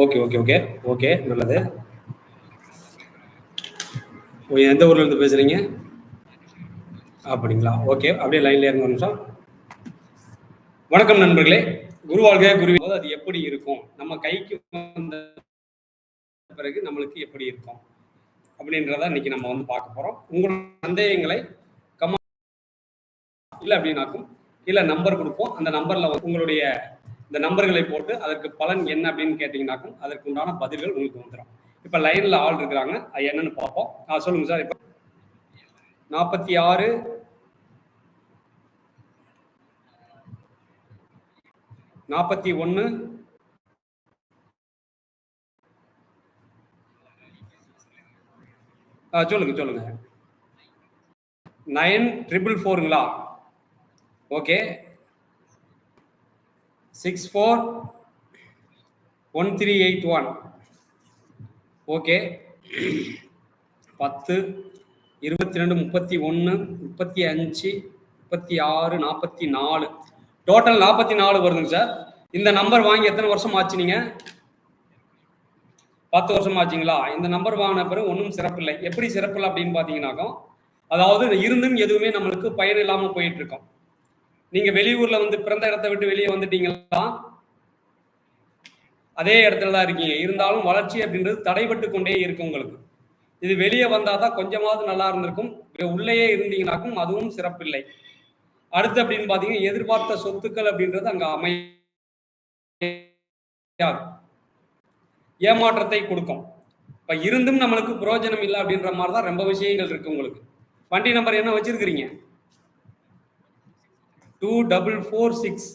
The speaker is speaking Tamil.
ஓகே ஓகே ஓகே ஓகே நல்லது. எந்த ஊர்ல இருந்து பேசுறீங்க? அப்படிங்களா? ஓகே அப்படியே லைன்ல இருங்க ஒரு நிமிஷம். வணக்கம் நண்பர்களே. குருவாழ்க குருவி போது அது எப்படி இருக்கும்? நம்ம கைக்கு வந்த பிறகு நம்மளுக்கு எப்படி இருக்கும்? அப்படின்றத இன்னைக்கு நம்ம வந்து பார்க்க போறோம். உங்களோட சந்தேகங்களை கமா இல்லை அப்படின்னாக்கும் இல்லை நம்பர் கொடுப்போம். அந்த நம்பர்ல உங்களுடைய இந்த நம்பர்களை போட்டு அதற்கு பலன் என்ன அப்படின்னு கேட்டிங்கனாக்கும் அதற்கு உண்டான பதில்கள் உங்களுக்கு வந்துடும் இப்போ லைன்ல ஆள் இருக்கிறாங்க. அது என்னன்னு பார்ப்போம். ஆ சொல்லுங்க சார் இப்போ நாற்பத்தி ஆறு நாற்பத்தி ஒன்று சொல்லுங்க சொல்லுங்க. Nine triple ஃபோருங்களா? Okay. Six four one three eight one okay பத்து இருபத்தி ரெண்டு முப்பத்தி ஒன்று முப்பத்தி அஞ்சு முப்பத்தி ஆறு நாற்பத்தி நாலு. டோட்டல் நாற்பத்தி நாலு வருதுங்க சார். இந்த நம்பர் வாங்கி எத்தனை வருஷம் ஆச்சு நீங்க பத்து வருஷம் ஆச்சுங்களா? இந்த நம்பர் வாங்கின பிறகு ஒன்றும் சிறப்பில்லை. எப்படி சிறப்பில்லை அப்படின்னு பார்த்தீங்கன்னாக்கா அதாவது இருந்தும் எதுவுமே நம்மளுக்கு பயன் இல்லாமல் போயிட்டு இருக்கோம். நீங்க வெளியூர்ல வந்து பிறந்த இடத்தை விட்டு வெளியே வந்துட்டீங்களா? அதே இடத்துல தான் இருக்கீங்க. இருந்தாலும் வளர்ச்சி அப்படின்றது தடைபட்டு கொண்டே இருக்கும் உங்களுக்கு. இது வெளியே வந்தால் தான் கொஞ்சமாவது நல்லா இருந்திருக்கும். உள்ளேயே இருந்தீங்கனாக்கும் அதுவும் சிறப்பில்லை. அடுத்து அப்படின்னு பார்த்தீங்கன்னா எதிர்பார்த்த சொத்துக்கள் அப்படின்றது அங்கே அமை ஏமாற்றத்தை கொடுக்கும். இப்போ இருந்தும் நம்மளுக்கு பிரயோஜனம் இல்லை அப்படின்ற மாதிரி தான் ரொம்ப விஷயங்கள் இருக்கு உங்களுக்கு. வண்டி நம்பர் என்ன வச்சிருக்கிறீங்க? Two double four six